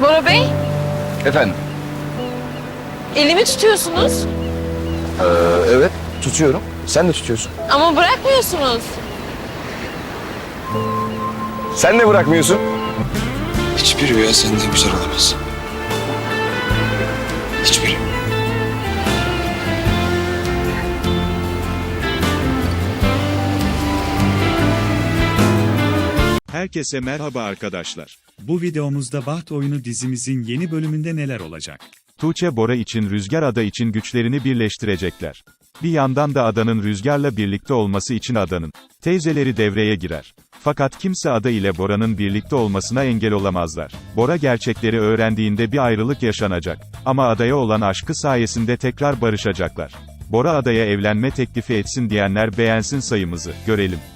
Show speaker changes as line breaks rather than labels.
Bora Bey,
Efendim?
elimi tutuyorsunuz
Ee, evet, tutuyorum. Sen de tutuyorsun.
ama bırakmıyorsunuz.
Sen de bırakmıyorsun.
Hiçbir rüya senden güzel olamaz. Hiçbiri.
Herkese merhaba arkadaşlar. Bu videomuzda Baht Oyunu dizimizin yeni bölümünde neler olacak?
Tuğçe Bora için Rüzgar Ada için güçlerini birleştirecekler. Bir yandan da adanın Rüzgar'la birlikte olması için adanın teyzeleri devreye girer. Fakat kimse Ada ile Bora'nın birlikte olmasına engel olamazlar. Bora gerçekleri öğrendiğinde bir ayrılık yaşanacak. Ama adaya olan aşkı sayesinde tekrar barışacaklar. Bora adaya evlenme teklifi etsin diyenler beğensin sayımızı, görelim.